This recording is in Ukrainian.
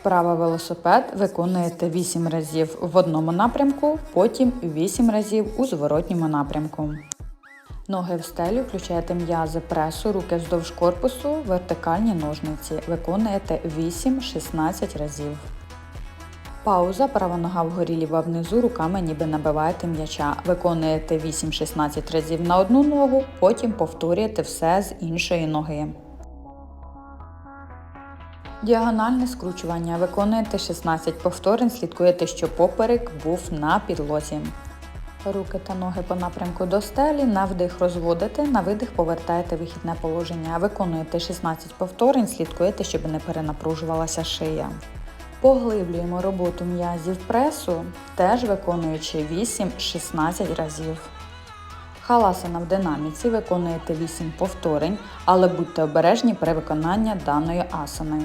Вправа велосипед виконуєте 8 разів в одному напрямку, потім 8 разів у зворотньому напрямку. Ноги в стелю, включаєте м'язи пресу, руки вздовж корпусу, вертикальні ножниці. Виконуєте 8-16 разів. Пауза, права нога вгорі, ліва внизу, руками ніби набиваєте м'яча. Виконуєте 8-16 разів на одну ногу, потім повторюєте все з іншої ноги. Діагональне скручування. Виконуєте 16 повторень, слідкуєте, щоб поперек був на підлозі. Руки та ноги по напрямку до стелі, на вдих розводите, на видих повертаєте вихідне положення. Виконуєте 16 повторень, слідкуєте, щоб не перенапружувалася шия. Поглиблюємо роботу м'язів пресу, теж виконуючи 8-16 разів. Халасана в динаміці виконуєте 8 повторень, але будьте обережні при виконанні даної асани.